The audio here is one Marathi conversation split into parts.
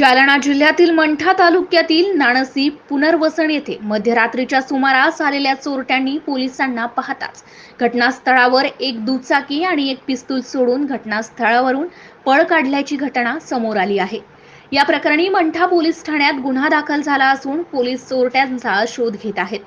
जालना जिल्ह्यातील मंठा तालुक्यातील नाणसी पुनर्वसन येथे मध्यरात्रीच्या सुमारास आलेल्या चोरट्यांनी पोलिसांना पाहताच घटनास्थळावर एक दुचाकी आणि एक पिस्तूल सोडून घटनास्थळावरून पळ काढल्याची घटना समोर आली आहे. या प्रकरणी मंठा पोलीस ठाण्यात गुन्हा दाखल झाला असून पोलीस चोरट्यांचा शोध घेत आहेत.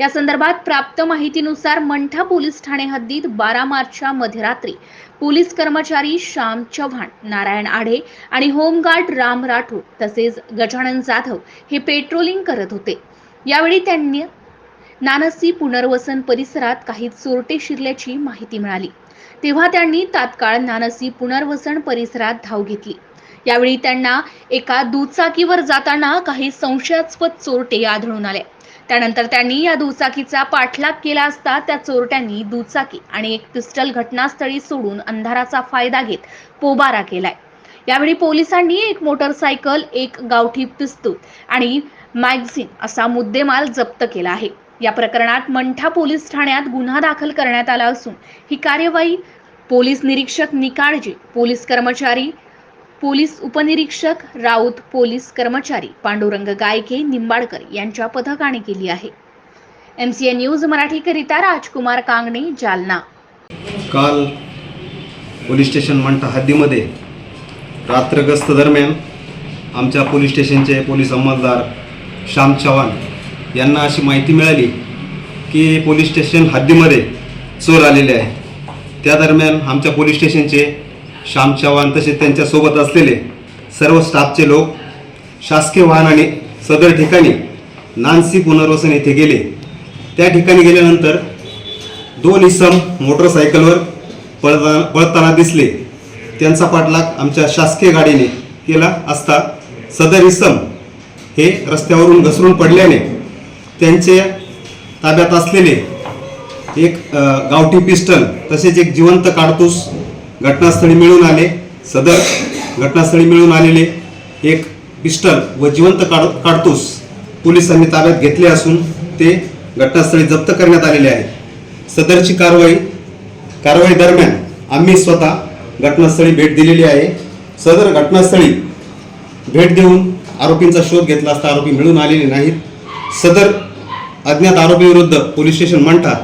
या संदर्भात प्राप्त माहितीनुसार मंठा पोलीस ठाणे हद्दीत बारा मार्चच्या मध्यरात्री पोलीस कर्मचारी श्याम चव्हाण नारायण आढे आणि होमगार्ड राम राठोड तसेच गजानन जाधव हे पेट्रोलिंग करत होते. यावेळी त्यांनी नानसी पुनर्वसन परिसरात काही चोरटे शिरल्याची माहिती मिळाली. तेव्हा त्यांनी तात्काळ नानसी पुनर्वसन परिसरात धाव घेतली. यावेळी त्यांना एका दुचाकीवर जाताना काही संशयास्पद चोरटे आढळून आले. त्यानंतर त्यांनी या दुचाकीचा पाठलाग केला असता त्या चोरट्यांनी दुचाकी आणि एक पिस्टल घटनास्थळी सोडून अंधाराचा फायदा घेत पोबारा केलाय. यावेळी पोलिसांनी एक मोटरसायकल एक गावठी पिस्तूल आणि मॅगझिन असा मुद्देमाल जप्त केला आहे. या प्रकरणात मंठा पोलीस ठाण्यात गुन्हा दाखल करण्यात आला असून ही कार्यवाही पोलीस निरीक्षक निकाळजी पोलीस कर्मचारी पोलीस उपनिरीक्षक राऊत पोलीस कर्मचारी पांडुरंग गायके निंबाडकर यांच्या पथकाने केली आहे. एम सी एन न्यूज मराठीकरिता राजकुमार कांगणे जालना. काल पोलीस स्टेशन मंठा हद्दीमध्ये रात्र गस्त दरम्यान आमच्या पोलीस स्टेशनचे पोलीस अंमलदार श्याम चव्हाण यांना अशी माहिती मिळाली की पोलीस स्टेशन हद्दीमध्ये चोर आलेले आहे. त्या दरम्यान आमच्या पोलीस स्टेशनचे श्याम चव्हाण तसेच त्यांच्यासोबत असलेले सर्व स्टाफचे लोक शासकीय वाहनाने सदर ठिकाणी नानसी पुनर्वसन येथे गेले. त्या ठिकाणी गेल्यानंतर दोन इसम मोटरसायकलवर पळता पळताना दिसले. त्यांचा पाठलाग आमच्या शासकीय गाडीने केला असता सदर इसम हे रस्त्यावरून घसरून पडल्याने त्यांचे ताब्यात असलेले एक गावठी पिस्टल तसेच एक जिवंत काडतूस घटनास्थळी मिळून आले. सदर घटनास्थळी मिळून आलेले एक पिस्टल व जिवंत काड काडतूस पोलिसांनी ताब्यात घेतले असून ते घटनास्थळी जप्त करण्यात आलेले आहे सदरची कारवाई कारवाई दरम्यान आम्ही स्वतः घटनास्थळी भेट दिलेली आहे. सदर घटनास्थळी भेट देऊन आरोपींचा शोध घेतला असता आरोपी मिळून आलेले नाहीत. सदर अज्ञात आरोपीविरुद्ध पोलीस स्टेशन मंठा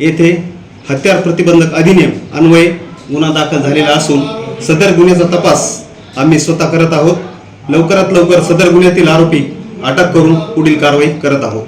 येथे हत्यार प्रतिबंधक अधिनियम अन्वये गुन्हा दाखल झालेला असून सदर गुन्ह्याचा तपास आम्ही स्वतः करत आहोत. लवकरात लवकर सदर गुन्ह्यातील आरोपी अटक करून पुढील कारवाई करत आहोत.